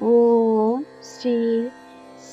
ஓம் ஸ்ரீ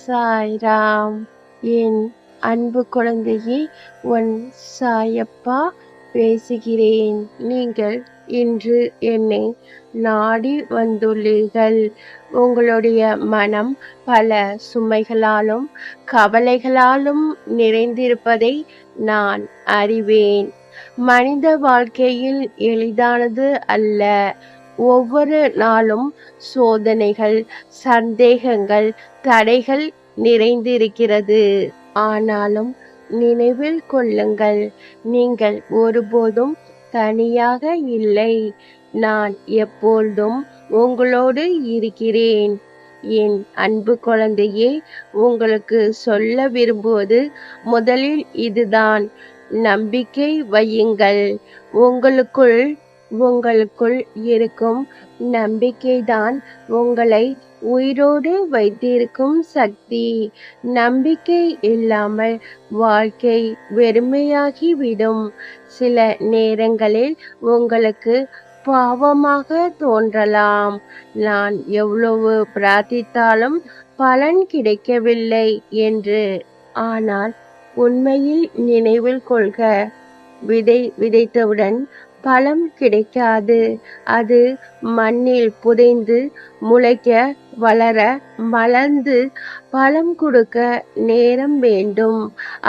சாய்ராம். என் அன்பு குழந்தையே உன் சாயப்பா பேசுகிறேன். நீங்கள் இன்று என்னை நாடி வந்துள்ளீர்கள். உங்களுடைய மனம் பல சுமைகளாலும் கவலைகளாலும் நிறைந்திருப்பதை நான் அறிவேன். மனித வாழ்க்கையில் எளிதானது அல்ல. ஒவ்வொரு நாளும் சோதனைகள் சந்தேகங்கள் தடைகள் நிறைந்திருக்கிறது. ஆனாலும் நினைவில் கொள்ளுங்கள் நீங்கள் ஒருபோதும் தனியாக இல்லை. நான் எப்பொழுதும் உங்களோடு இருக்கிறேன். என் அன்பு குழந்தையே உங்களுக்கு சொல்ல விரும்புவது முதலில் இதுதான். நம்பிக்கை வையுங்கள். உங்களுக்குள் உங்களுக்குள் இருக்கும் நம்பிக்கைதான் உங்களை உயிரோடு வைத்திருக்கும் சக்தி. நம்பிக்கை இல்லாமல் வாழ்க்கை வெறுமையாகிவிடும். சில நேரங்களில் உங்களுக்கு பாவமாக தோன்றலாம். நான் எவ்வளவு பிரார்த்தித்தாலும் பலன் கிடைக்கவில்லை என்று. ஆனால் உண்மையில் நினைவில் கொள்க. விதை விதைத்தவுடன் பழம் கிடைக்காது. அது மண்ணில் புதைந்து முளைக்க வளர மலர்ந்து பழம் கொடுக்க நேரம் வேண்டும்.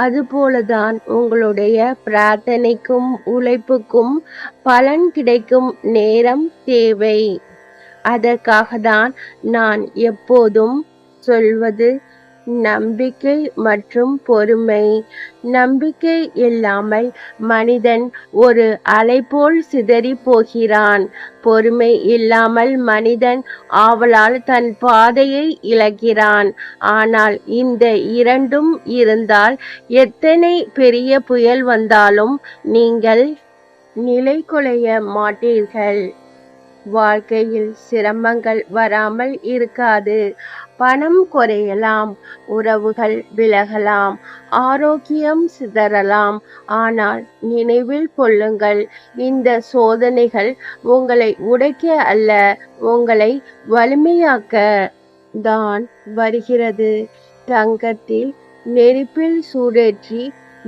அதுபோலதான் உங்களுடைய பிரார்த்தனைக்கும் உழைப்புக்கும் பலன் கிடைக்கும் நேரம் தேவை. அதற்காக தான் நான் எப்போதும் சொல்வது நம்பிக்கை மற்றும் பொறுமை. நம்பிக்கை இல்லாமல் மனிதன் ஒரு அலை போல் சிதறி போகிறான் பொறுமை இல்லாமல் மனிதன் ஆவலால் தன் பாதையை இழக்கிறான். ஆனால் இந்த இரண்டும் இருந்தால் எத்தனை பெரிய புயல் வந்தாலும் நீங்கள் நிலை குலைய மாட்டீர்கள். வாழ்க்கையில் சிரமங்கள் வராமல் இருக்காது. பணம் குறையலாம் உறவுகள் விலகலாம் ஆரோக்கியம் சிதறலாம். ஆனால் நினைவில் கொள்ளுங்கள் இந்த சோதனைகள் உங்களை உடைக்க அல்ல உங்களை வலிமையாக்க தான் வருகிறது. தங்கத்தில் நெருப்பில் சூடேற்றி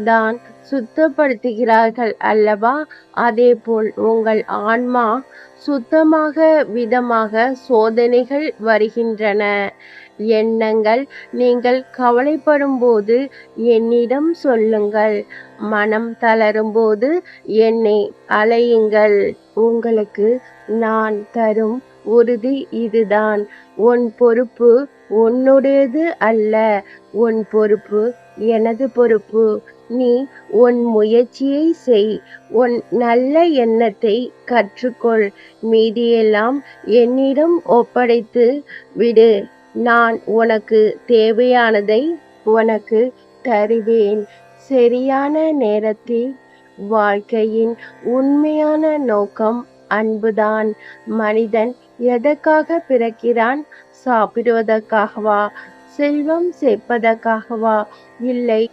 தான் சுத்தப்படுத்துகிறார்கள் அல்லவா? அதேபோல் உங்கள் ஆன்மா சுத்தமாக விதமாக சோதனைகள் வருகின்றன. எண்ணங்கள் நீங்கள் கவலைப்படும் போது என்னிடம் சொல்லுங்கள். மனம் தளரும் போது என்னை அலையுங்கள். உங்களுக்கு நான் தரும் உறுதி இதுதான். உன் பொறுப்பு உன்னுடையது அல்ல. உன் பொறுப்பு எனது பொறுப்பு. நீ உன் முயற்சியை செய். உன் நல்ல எண்ணத்தை கற்றுக்கொள். மீதியெல்லாம் என்னிடம் ஒப்படைத்து விடு. நான் உனக்கு தேவையானதை உனக்கு தருவேன். சரியான நேரத்தில் வாழ்க்கையின் உண்மையான நோக்கம் அன்புதான். மனிதன் எதற்காக பிறக்கிறான்? சாப்பிடுவதற்காகவா? செல்வம் சேர்ப்பதற்காகவா? இல்லை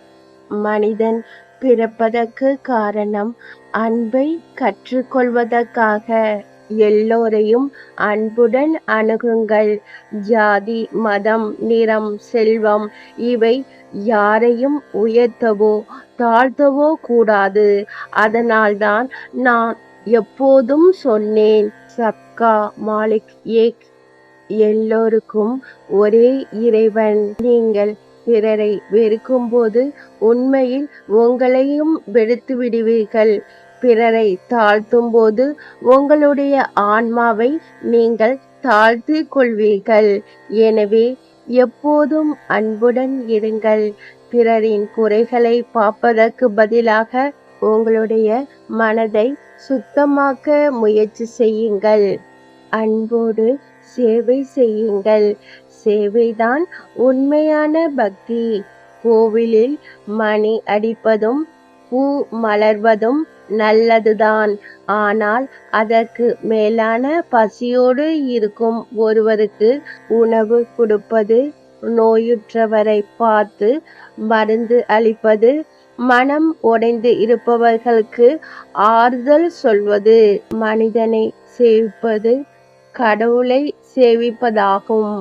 மனிதன் பிறப்பதற்கு காரணம் அன்பை கற்றுக்கொள்வதற்காக. எல்லோரையும் அன்புடன் அணுகுங்கள். ஜாதி மதம் நிறம் செல்வம் இவை யாரையும் உயர்த்தவோ தாழ்த்தவோ கூடாது. அதனால்தான் நான் எப்போதும் சொன்னேன் சப்கா மாலிக் ஏக். எல்லோருக்கும் ஒரே இறைவன். நீங்கள் பிறரை வெறுக்கும்போது உண்மையில் உங்களையும் வெறுத்து விடுவீர்கள் பிறரை தாழ்த்தும் போது உங்களுடைய ஆன்மாவை நீங்கள் தாழ்த்து கொள்வீர்கள் எனவே எப்போதும் அன்புடன் இருங்கள். பிறரின் குறைகளை பார்ப்பதற்கு பதிலாக உங்களுடைய மனதை சுத்தமாக்க முயற்சி செய்யுங்கள். அன்போடு சேவை செய்யுங்கள். சேவைதான் உண்மையான பக்தி. கோவிலில் மணி அடிப்பதும் பூ மலர்வதும் நல்லதுதான். ஆனால் அதற்கு மேலான பசியோடு இருக்கும் ஒருவருக்கு உணவு கொடுப்பது நோயுற்றவரை பார்த்து மருந்து அளிப்பது மனம் உடைந்து இருப்பவர்களுக்கு ஆறுதல் சொல்வது. மனிதனை சேவிப்பது கடவுளை சேவிப்பதாகும்.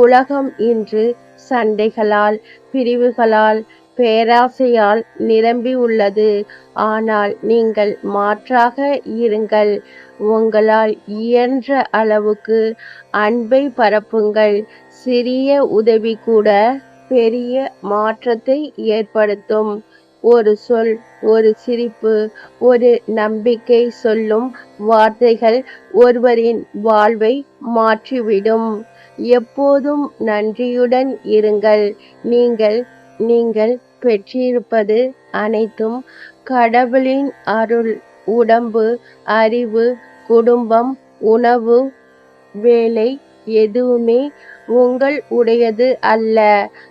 உலகம் இன்று சண்டைகளால் பிரிவுகளால் பேராசையால் நிரம்பி உள்ளது. ஆனால் நீங்கள் மாற்றாக இருங்கள். உங்களால் இயன்ற அளவுக்கு அன்பை பரப்புங்கள். சிறிய உதவி கூட பெரிய மாற்றத்தை ஏற்படுத்தும். ஒரு சொல் ஒரு சிரிப்பு ஒரு நம்பிக்கை சொல்லும் வார்த்தைகள் ஒருவரின் வாழ்வை மாற்றிவிடும். எப்போதும் நன்றியுடன் இருங்கள். நீங்கள் நீங்கள் பெற்றிருப்பது அனைத்தும் கடவுளின் அருள் உடம்பு அறிவு குடும்பம் உணவு வேலை எதுவுமே உங்கள் உடையது அல்ல.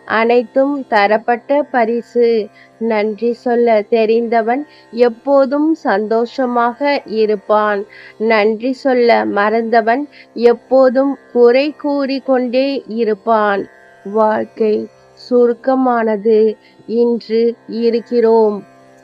அனைத்தும் தரப்பட்ட பரிசு. நன்றி சொல்ல தெரிந்தவன் எப்போதும் சந்தோஷமாக இருப்பான். நன்றி சொல்ல மறந்தவன் எப்போதும் குறை கூறிக்கொண்டே இருப்பான். வாழ்க்கை சுருக்கமானது. இன்று இருக்கிறோம்.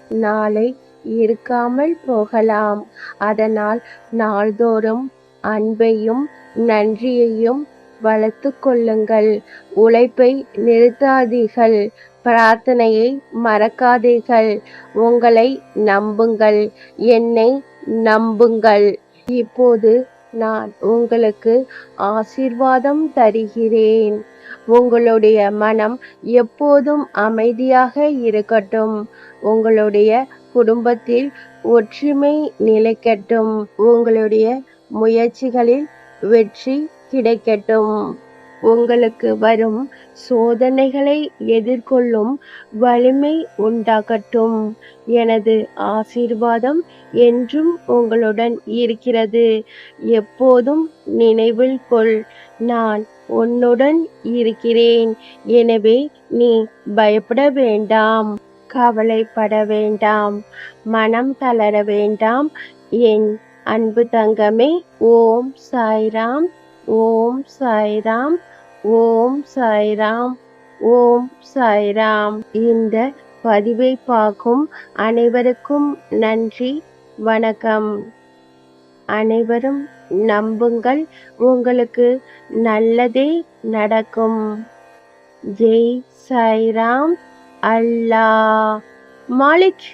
நாளை இருக்காமல் போகலாம். அதனால் நாள்தோறும் அன்பையும் நன்றியையும் வளர்த்து கொள்ளுங்கள். உழைப்பை நிறுத்தாதீர்கள். பிரார்த்தனையை மறக்காதீர்கள். உங்களை நம்புங்கள். என்னை நம்புங்கள். இப்போது நான் உங்களுக்கு ஆசீர்வாதம் தருகிறேன். உங்களுடைய மனம் எப்போதும் அமைதியாக இருக்கட்டும். உங்களுடைய குடும்பத்தில் ஒற்றுமை நிலைக்கட்டும். உங்களுடைய முயற்சிகளில் வெற்றி கிடைக்கட்டும். உங்களுக்கு வரும் சோதனைகளை எதிர்கொள்ளும் வலிமை உண்டாகட்டும். எனது ஆசீர்வாதம் என்றும் உங்களுடன் இருக்கிறது. எப்போதும் நினைவில் கொள் நான் உன்னுடன் இருக்கிறேன். எனவே நீ பயப்பட வேண்டாம் கவலைப்பட வேண்டாம் மனம் தளர வேண்டாம். என் அன்பு தங்கமே ஓம் சாய்ராம். ஓம் சாய்ராம் ஓம் சாய்ராம் ஓம் சாய்ராம். இந்த பதிவை பார்க்கும் அனைவருக்கும் நன்றி வணக்கம். அனைவரும் நம்புங்கள் உங்களுக்கு நல்லதே நடக்கும். ஜெய் சாய்ராம் அல்லா மாலிக்.